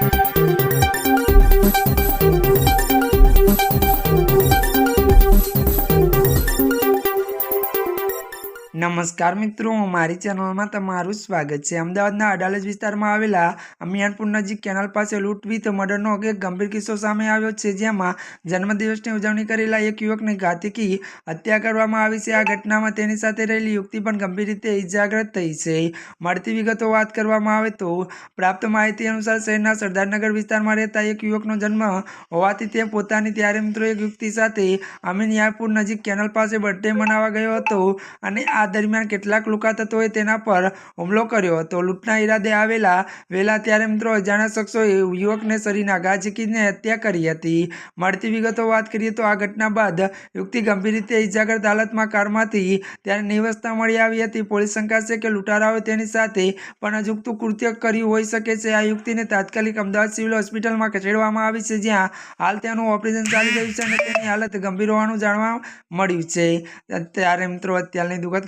Thank you. નમસ્કાર મિત્રો, મારી ચેનલમાં તમારું સ્વાગત છે. અમદાવાદના અડાલજ વિસ્તારમાં આવેલા અમિયાનપુર નજીક કેનાલ પાસે લૂંટ વિથ મર્ડરનો એક ગંભીર કિસ્સો સામે આવ્યો છે, જેમાં જન્મદિવસની ઉજવણી કરેલા એક યુવકની ઘાતકી હત્યા કરવામાં આવી છે. આ ઘટનામાં તેની સાથે રહેલી યુવતી પણ ગંભીર રીતે ઇજાગ્રસ્ત થઈ છે. મળતી વિગતો વાત કરવામાં આવે તો પ્રાપ્ત માહિતી અનુસાર શહેરના સરદારનગર વિસ્તારમાં રહેતા એક યુવકનો જન્મ હોવાથી તે પોતાની ત્યારે મિત્રો એક યુવતી સાથે અમીનિયાપુર નજીક કેનાલ પાસે બર્થડે મનાવવા ગયો હતો અને આ દરમિયાન કેટલાક લુકા તત્વોએ તેના પર હુમલો કર્યો હતો. લૂંટના ઈરાદે આવેલા વહેલા ત્યારે મિત્રો અજાણ્યા શખ્સોએ યુવકને શરીરના ઘા ઝીકીને હત્યા કરી હતી. મળતી વિગતો વાત કરીએ તો આ ઘટના બાદ યુવતી ગંભીર રીતે ઇજાગ્રસ્ત હાલતમાં કારમાંથી ત્યારે નિવસતા મળી આવી હતી. પોલીસ શંકાશે કે લૂંટારાઓએ તેની સાથે પણ અજુગતું કૃત્ય કર્યું હોઈ શકે છે. આ યુવતીને તાત્કાલિક અમદાવાદ સિવિલ હોસ્પિટલમાં ખસેડવામાં આવી છે, જ્યાં હાલ તેનું ઓપરેશન ચાલી રહ્યું છે અને તેની હાલત ગંભીર હોવાનું જાણવા મળ્યું છે. ત્યારે મિત્રો અત્યારની દુઃખદ